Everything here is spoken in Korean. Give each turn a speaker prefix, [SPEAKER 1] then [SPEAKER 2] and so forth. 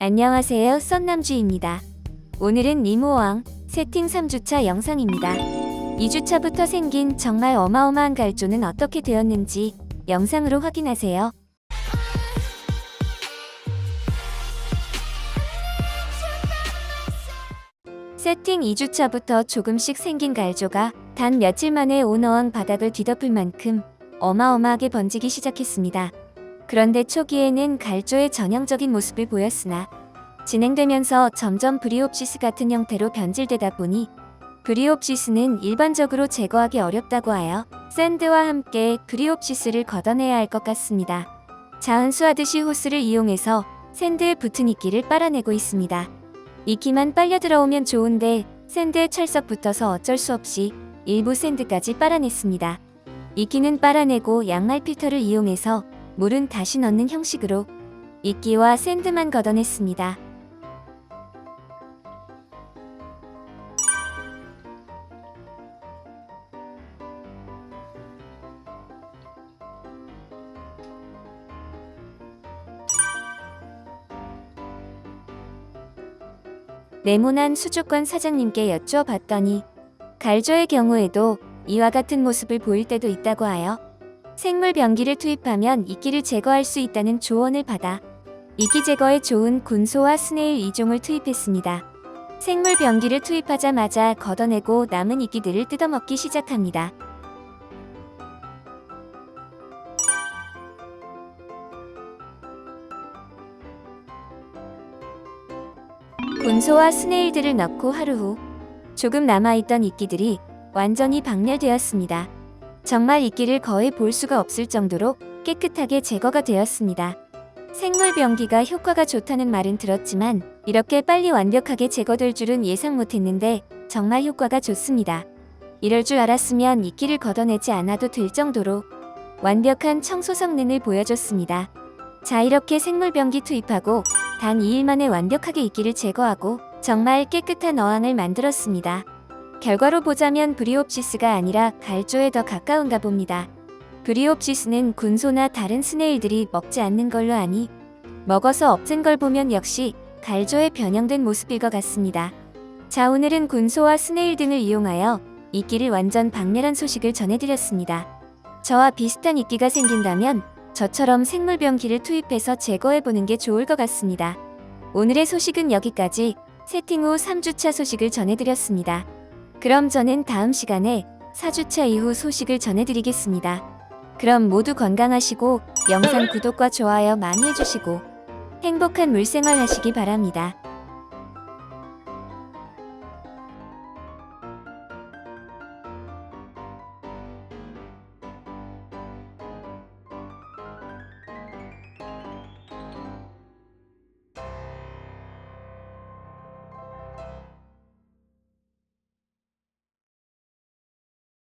[SPEAKER 1] 안녕하세요 썬남주입니다. 오늘은 리모왕 세팅 3주차 영상입니다. 2주차부터 생긴 정말 어마어마한 갈조는 어떻게 되었는지 영상으로 확인하세요. 세팅 2주차부터 조금씩 생긴 갈조가 단 며칠 만에 오너왕 바닥을 뒤덮을 만큼 어마어마하게 번지기 시작했습니다. 그런데 초기에는 갈조의 전형적인 모습을 보였으나 진행되면서 점점 브리옵시스 같은 형태로 변질되다 보니 브리옵시스는 일반적으로 제거하기 어렵다고 하여 샌드와 함께 브리옵시스를 걷어내야 할 것 같습니다. 자은수하듯이 호스를 이용해서 샌드에 붙은 이끼를 빨아내고 있습니다. 이끼만 빨려 들어오면 좋은데 샌드에 철석 붙어서 어쩔 수 없이 일부 샌드까지 빨아냈습니다. 이끼는 빨아내고 양말 필터를 이용해서 물은 다시 넣는 형식으로 이끼와 샌드만 걷어냈습니다. 네모난 수족관 사장님께 여쭈어봤더니 갈조의 경우에도 이와 같은 모습을 보일 때도 있다고 하여 생물 변기를 투입하면 이끼를 제거할 수 있다는 조언을 받아 이끼 제거에 좋은 군소와 스네일 2종을 투입했습니다. 생물 변기를 투입하자마자 걷어내고 남은 이끼들을 뜯어먹기 시작합니다. 군소와 스네일들을 넣고 하루 후 조금 남아있던 이끼들이 완전히 박멸되었습니다. 정말 이끼를 거의 볼 수가 없을 정도로 깨끗하게 제거가 되었습니다. 생물 변기가 효과가 좋다는 말은 들었지만 이렇게 빨리 완벽하게 제거될 줄은 예상 못했는데 정말 효과가 좋습니다. 이럴 줄 알았으면 이끼를 걷어내지 않아도 될 정도로 완벽한 청소 성능을 보여줬습니다. 자 이렇게 생물 변기 투입하고 단 2일 만에 완벽하게 이끼를 제거하고 정말 깨끗한 어항을 만들었습니다. 결과로 보자면 브리옵시스가 아니라 갈조에 더 가까운가 봅니다. 브리옵시스는 군소나 다른 스네일들이 먹지 않는 걸로 아니 먹어서 없앤 걸 보면 역시 갈조에 변형된 모습일 것 같습니다. 자 오늘은 군소와 스네일 등을 이용하여 이끼를 완전 박멸한 소식을 전해드렸습니다. 저와 비슷한 이끼가 생긴다면 저처럼 생물병기를 투입해서 제거해보는 게 좋을 것 같습니다. 오늘의 소식은 여기까지 세팅 후 3주차 소식을 전해드렸습니다. 그럼 저는 다음 시간에 4주차 이후 소식을 전해드리겠습니다. 그럼 모두 건강하시고 영상 구독과 좋아요 많이 해주시고 행복한 물생활 하시기 바랍니다.